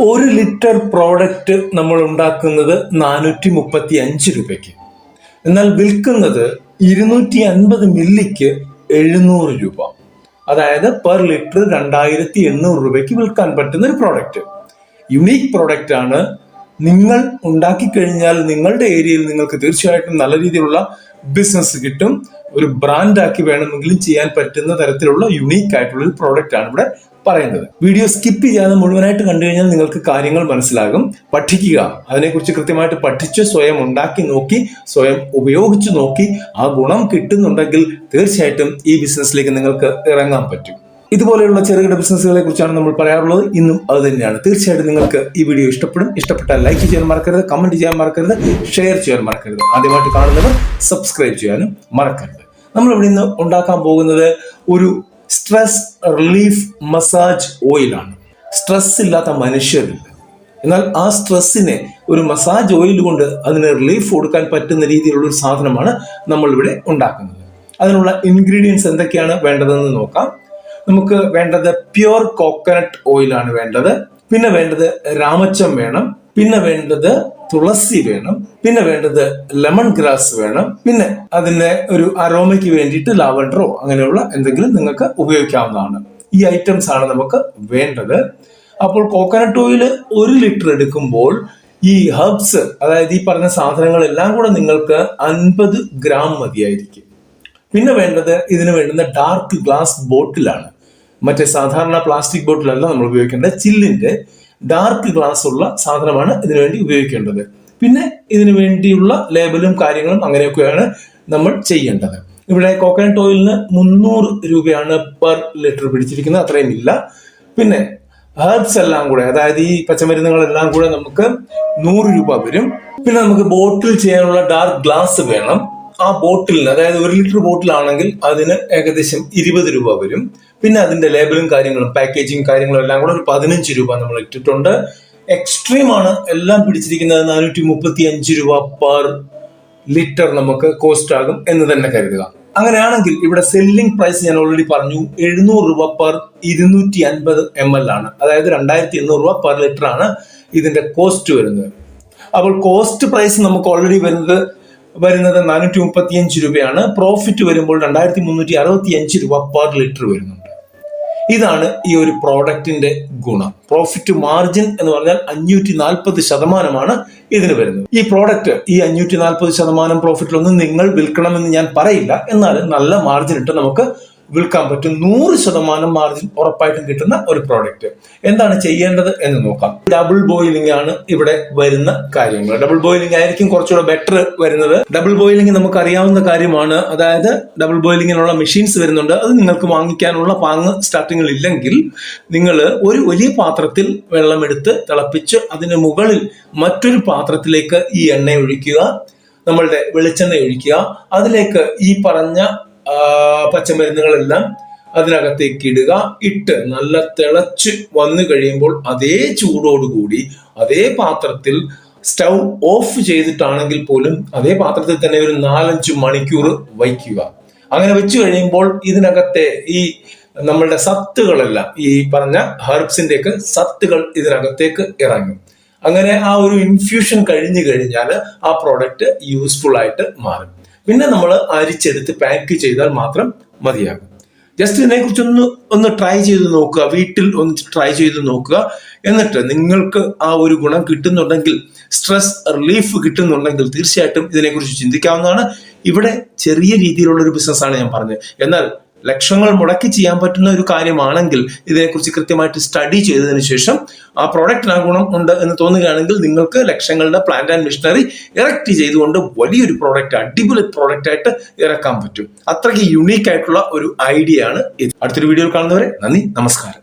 ഒരു litre product നമ്മൾ ഉണ്ടാക്കുന്നത് നാനൂറ്റി മുപ്പത്തി അഞ്ച് രൂപയ്ക്ക്. എന്നാൽ വിൽക്കുന്നത് ഇരുന്നൂറ്റി അൻപത് മില്ലിക്ക് എഴുന്നൂറ് രൂപ. അതായത് പെർ ലിറ്റർ രണ്ടായിരത്തി എണ്ണൂറ് രൂപയ്ക്ക് വിൽക്കാൻ പറ്റുന്ന ഒരു പ്രോഡക്റ്റ് യുണീക്ക് പ്രോഡക്റ്റ് ആണ് നിങ്ങൾ ഉണ്ടാക്കി കഴിഞ്ഞാൽ നിങ്ങളുടെ ഏരിയയിൽ നിങ്ങൾക്ക് തീർച്ചയായിട്ടും നല്ല രീതിയിലുള്ള ബിസിനസ് കിട്ടും. ഒരു ബ്രാൻഡാക്കി വേണമെങ്കിലും ചെയ്യാൻ പറ്റുന്ന തരത്തിലുള്ള യുണീക്ക് ആയിട്ടുള്ള ഒരു പ്രോഡക്റ്റ് ആണ് ഇവിടെ പറയുന്നത്. വീഡിയോ സ്കിപ്പ് ചെയ്യാതെ മുഴുവനായിട്ട് കണ്ടു കഴിഞ്ഞാൽ നിങ്ങൾക്ക് കാര്യങ്ങൾ മനസ്സിലാകും. പഠിക്കുക. അതിനെക്കുറിച്ച് കൃത്യമായിട്ട് പഠിച്ച് സ്വയം ഉണ്ടാക്കി നോക്കി സ്വയം ഉപയോഗിച്ച് നോക്കി ആ ഗുണം കിട്ടുന്നുണ്ടെങ്കിൽ തീർച്ചയായിട്ടും ഈ ബിസിനസ്സിലേക്ക് നിങ്ങൾക്ക് ഇറങ്ങാൻ പറ്റും. ഇതുപോലെയുള്ള ചെറുകിട ബിസിനസ്സുകളെ കുറിച്ചാണ് നമ്മൾ പറയാറുള്ളത്. ഇന്നും അത് തന്നെയാണ്. തീർച്ചയായിട്ടും നിങ്ങൾക്ക് ഈ വീഡിയോ ഇഷ്ടപ്പെടും. ഇഷ്ടപ്പെട്ടാൽ ലൈക്ക് ചെയ്യാൻ മറക്കരുത് കമന്റ് ചെയ്യാൻ മറക്കരുത് ഷെയർ ചെയ്യാൻ മറക്കരുത്. ആദ്യമായിട്ട് കാണുന്നവർ സബ്സ്ക്രൈബ് ചെയ്യാനും മറക്കരുത്. നമ്മൾ ഇവിടെ നിന്ന് ഉണ്ടാക്കാൻ പോകുന്നത് ഒരു സ്ട്രെസ് റിലീഫ് മസാജ് ഓയിലാണ് സ്ട്രെസ് ഇല്ലാത്ത മനുഷ്യരില്ല. എന്നാൽ ആ സ്ട്രെസ്സിനെ ഒരു മസാജ് ഓയിൽ കൊണ്ട് അതിന് റിലീഫ് കൊടുക്കാൻ പറ്റുന്ന രീതിയിലുള്ള ഒരു സാധനമാണ് നമ്മൾ ഇവിടെ ഉണ്ടാക്കുന്നത്. അതിനുള്ള ഇൻഗ്രീഡിയൻസ് എന്തൊക്കെയാണ് വേണ്ടതെന്ന് നോക്കാം. നമുക്ക് വേണ്ടത് പ്യുവർ കോക്കനട്ട് ഓയിലാണ് വേണ്ടത്. പിന്നെ വേണ്ടത് രാമച്ചം വേണം. പിന്നെ വേണ്ടത് തുളസി വേണം. പിന്നെ വേണ്ടത് ലെമൺ ഗ്രാസ് വേണം. പിന്നെ അതിന്റെ ഒരു അരോമയ്ക്ക് വേണ്ടിയിട്ട് ലാവൻഡറോ അങ്ങനെയുള്ള എന്തെങ്കിലും നിങ്ങൾക്ക് ഉപയോഗിക്കാവുന്നതാണ്. ഈ ഐറ്റംസ് ആണ് നമുക്ക് വേണ്ടത്. അപ്പോൾ കോക്കനട്ട് ഓയിൽ ഒരു ലിറ്റർ എടുക്കുമ്പോൾ ഈ ഹെർബ്സ് അതായത് ഈ പറഞ്ഞ സാധനങ്ങളെല്ലാം കൂടെ നിങ്ങൾക്ക് അൻപത് ഗ്രാം മതിയായിരിക്കും. പിന്നെ വേണ്ടത് ഇതിന് വേണ്ടുന്ന ഡാർക്ക് ഗ്ലാസ് ബോട്ടിലാണ്. മറ്റേ സാധാരണ പ്ലാസ്റ്റിക് ബോട്ടിലല്ല നമ്മൾ ഉപയോഗിക്കേണ്ടത്. ചില്ലിന്റെ ഡാർക്ക് ഗ്ലാസ് ഉള്ള സാധനമാണ് ഇതിനു വേണ്ടി ഉപയോഗിക്കേണ്ടത്. പിന്നെ ഇതിനു വേണ്ടിയുള്ള ലേബലും കാര്യങ്ങളും അങ്ങനെയൊക്കെയാണ് നമ്മൾ ചെയ്യേണ്ടത്. ഇവിടെ കോക്കനട്ട് ഓയിലിന് മുന്നൂറ് രൂപയാണ് പെർ ലിറ്റർ പിടിച്ചിരിക്കുന്നത്. അത്രയും ഇല്ല. പിന്നെ ഹെർബ്സ് എല്ലാം കൂടെ അതായത് ഈ പച്ചമരുന്നുകളെല്ലാം കൂടെ നമുക്ക് നൂറ് രൂപ വരും. പിന്നെ നമുക്ക് ബോട്ടിൽ ചെയ്യാനുള്ള ഡാർക്ക് ഗ്ലാസ് വേണം. ആ ബോട്ടിലിന് അതായത് ഒരു ലിറ്റർ ബോട്ടിലാണെങ്കിൽ അതിന് ഏകദേശം ഇരുപത് രൂപ വരും. പിന്നെ അതിന്റെ ലേബലും കാര്യങ്ങളും പാക്കേജിങ് കാര്യങ്ങളും എല്ലാം കൂടെ ഒരു പതിനഞ്ച് രൂപ നമ്മൾ ഇട്ടിട്ടുണ്ട്. എക്സ്ട്രീം ആണ് എല്ലാം പിടിച്ചിരിക്കുന്നത് നാനൂറ്റി മുപ്പത്തി അഞ്ച് രൂപ പെർ ലിറ്റർ നമുക്ക് കോസ്റ്റ് ആകും എന്ന് തന്നെ കരുതുക. അങ്ങനെയാണെങ്കിൽ ഇവിടെ സെല്ലിംഗ് പ്രൈസ് ഞാൻ ഓൾറെഡി പറഞ്ഞു എഴുന്നൂറ് രൂപ പെർ ഇരുന്നൂറ്റി അൻപത് എം എൽ ആണ്. അതായത് രണ്ടായിരത്തി എണ്ണൂറ് രൂപ പെർ ലിറ്റർ ആണ് ഇതിന്റെ കോസ്റ്റ് വരുന്നത്. അപ്പോൾ കോസ്റ്റ് പ്രൈസ് നമുക്ക് ഓൾറെഡി വരുന്നത് വരുന്നത് നാനൂറ്റി മുപ്പത്തി അഞ്ച് രൂപയാണ്. പ്രോഫിറ്റ് വരുമ്പോൾ രണ്ടായിരത്തി മുന്നൂറ്റി അറുപത്തി അഞ്ച് രൂപ പെർ ലിറ്റർ വരുന്നുണ്ട്. ഇതാണ് ഈ ഒരു പ്രോഡക്റ്റിന്റെ ഗുണം. പ്രോഫിറ്റ് മാർജിൻ എന്ന് പറഞ്ഞാൽ അഞ്ഞൂറ്റി നാൽപ്പത് ശതമാനമാണ് ഇതിന് വരുന്നത്. ഈ പ്രോഡക്റ്റ് ഈ അഞ്ഞൂറ്റി നാൽപ്പത് ശതമാനം പ്രോഫിറ്റിലൊന്നും നിങ്ങൾ വിൽക്കണമെന്ന് ഞാൻ പറയില്ല. എന്നാൽ നല്ല മാർജിൻ ഇട്ട് നമുക്ക് വിൽക്കാൻ പറ്റും നൂറ് ശതമാനം മാർജിൻ ഉറപ്പായിട്ടും കിട്ടുന്ന ഒരു പ്രോഡക്റ്റ് എന്താണ് ചെയ്യേണ്ടത് എന്ന് നോക്കാം. ഡബിൾ ബോയിലിംഗ് ആണ് ഇവിടെ വരുന്ന കാര്യങ്ങൾ. ഡബിൾ ബോയിലിംഗ് ആയിരിക്കും കുറച്ചുകൂടെ ബെറ്റർ വരുന്നത്. ഡബിൾ ബോയിലിംഗ് നമുക്ക് അറിയാവുന്ന കാര്യമാണ്. അതായത് ഡബിൾ ബോയിലിങ്ങിനുള്ള മെഷീൻസ് വരുന്നുണ്ട്. അത് നിങ്ങൾക്ക് വാങ്ങിക്കാനുള്ള പാങ്ങ് സ്റ്റാർട്ടിങ്ങിൽ ഇല്ലെങ്കിൽ നിങ്ങൾ ഒരു വലിയ പാത്രത്തിൽ വെള്ളമെടുത്ത് തിളപ്പിച്ച് അതിന് മുകളിൽ മറ്റൊരു പാത്രത്തിലേക്ക് ഈ എണ്ണ ഒഴിക്കുക നമ്മളുടെ വെളിച്ചെണ്ണ ഒഴിക്കുക. അതിലേക്ക് ഈ പറഞ്ഞ പച്ചമരുന്നുകളെല്ലാം അതിനകത്തേക്ക് ഇടുക. ഇട്ട് നല്ല തിളച്ച് വന്നു കഴിയുമ്പോൾ അതേ ചൂടോടുകൂടി അതേ പാത്രത്തിൽ സ്റ്റൗ ഓഫ് ചെയ്തിട്ടാണെങ്കിൽ പോലും അതേ പാത്രത്തിൽ തന്നെ ഒരു നാലഞ്ച് മണിക്കൂർ വയ്ക്കുക. അങ്ങനെ വെച്ചു കഴിയുമ്പോൾ ഇതിനകത്തെ ഈ നമ്മളുടെ സത്തുകളെല്ലാം ഈ പറഞ്ഞ ഹെർബ്സിന്റെ ഒക്കെ സത്തുകൾ ഇതിനകത്തേക്ക് ഇറങ്ങും. അങ്ങനെ ആ ഒരു ഇൻഫ്യൂഷൻ കഴിഞ്ഞു കഴിഞ്ഞാൽ ആ പ്രോഡക്റ്റ് യൂസ്ഫുൾ ആയിട്ട് മാറും. പിന്നെ നമ്മൾ അരിച്ചെടുത്ത് പാക്ക് ചെയ്താൽ മാത്രം മതിയാകും. ജസ്റ്റ് ഇതിനെക്കുറിച്ച് ഒന്ന് ഒന്ന് ട്രൈ ചെയ്ത് നോക്കുക. വീട്ടിൽ ഒന്ന് ട്രൈ ചെയ്ത് നോക്കുക. എന്നിട്ട് നിങ്ങൾക്ക് ആ ഒരു ഗുണം കിട്ടുന്നുണ്ടെങ്കിൽ സ്ട്രെസ് റിലീഫ് കിട്ടുന്നുണ്ടെങ്കിൽ തീർച്ചയായിട്ടും ഇതിനെക്കുറിച്ച് ചിന്തിക്കാവുന്നതാണ്. ഇവിടെ ചെറിയ രീതിയിലുള്ള ഒരു ബിസിനസ്സാണ് ഞാൻ പറഞ്ഞത്. എന്നാൽ ലക്ഷങ്ങൾ മുടക്കി ചെയ്യാൻ പറ്റുന്ന ഒരു കാര്യമാണെങ്കിൽ ഇതിനെക്കുറിച്ച് കൃത്യമായിട്ട് സ്റ്റഡി ചെയ്തതിനു ശേഷം ആ പ്രോഡക്റ്റിന് ആ ഗുണം ഉണ്ട് എന്ന് തോന്നുകയാണെങ്കിൽ നിങ്ങൾക്ക് ലക്ഷങ്ങളുടെ പ്ലാന്റ് ആൻഡ് മിഷനറി ഇറക്റ്റ് ചെയ്തുകൊണ്ട് വലിയൊരു പ്രോഡക്റ്റ് അടിപൊളി പ്രോഡക്റ്റ് ആയിട്ട് ഇറക്കാൻ പറ്റും. അത്രയ്ക്ക് യുണീക്ക് ആയിട്ടുള്ള ഒരു ഐഡിയ ആണ് ഇത്. അടുത്തൊരു വീഡിയോയിൽ കാണുന്നവരെ നന്ദി നമസ്കാരം.